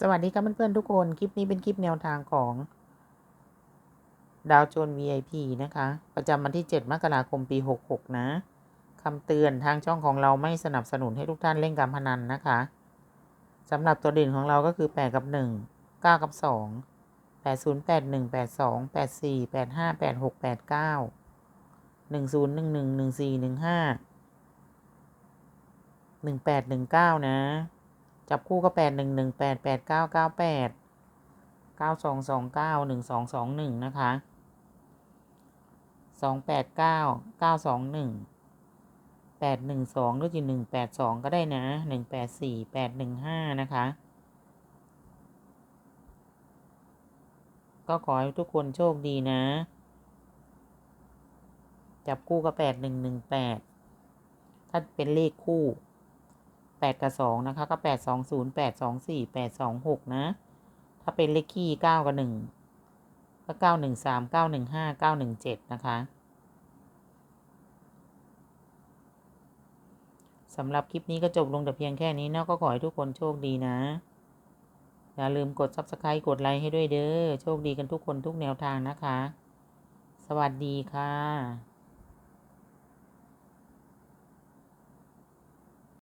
สวัสดีครับเพื่อนๆทุกคน คลิปนี้เป็นคลิปแนวทางของ ดาวโจน VIP นะคะ ประจำวันที่ 7 มกราคมปี 66 นะคำเตือนทางช่องของเราไม่สนับสนุนให้ทุกท่านเล่นการพนันนะคะสำหรับตัวเด่นของเราก็คือ 8 กับ 1 9 กับ 2 8 0 8 1 8 2 8 4 8 5 8 6 8 9 1 0 1 1 1 4 1 5 1 8 1 9 นะ จับคู่ก็แปดหนึ่งหนึ่งแปดแปดเก้าเก้าแปดเก้าสองสองเก้าหนึ่งสองสองหนึ่งนะคะสองแปดเก้าเก้าสองหนึ่งแปดหนึ่งสองหรือจะหนึ่งแปดสองก็ได้นะหนึ่งแปดสี่แปดหนึ่งห้านะคะ ก็ขอให้ทุกคนโชคดีนะ จับคู่ก็แปดหนึ่งหนึ่งแปดถ้าเป็นเลขคู่ แปดกับสองนะคะ ก็แปดสองศูนย์แปดสองสี่แปดสองหกนะ ถ้าเป็นเลขคี่เก้ากับหนึ่งก็เก้าหนึ่งสามเก้าหนึ่งห้าเก้าหนึ่งเจ็ดนะคะสำหรับคลิปนี้ก็จบลงแต่เพียงแค่นี้เนาะก็ขอให้ทุกคนโชคดีนะ อย่าลืมกด subscribe กดไลค์ให้ด้วยเด้อ โชคดีกันทุกคนทุกแนวทางนะคะ สวัสดีค่ะ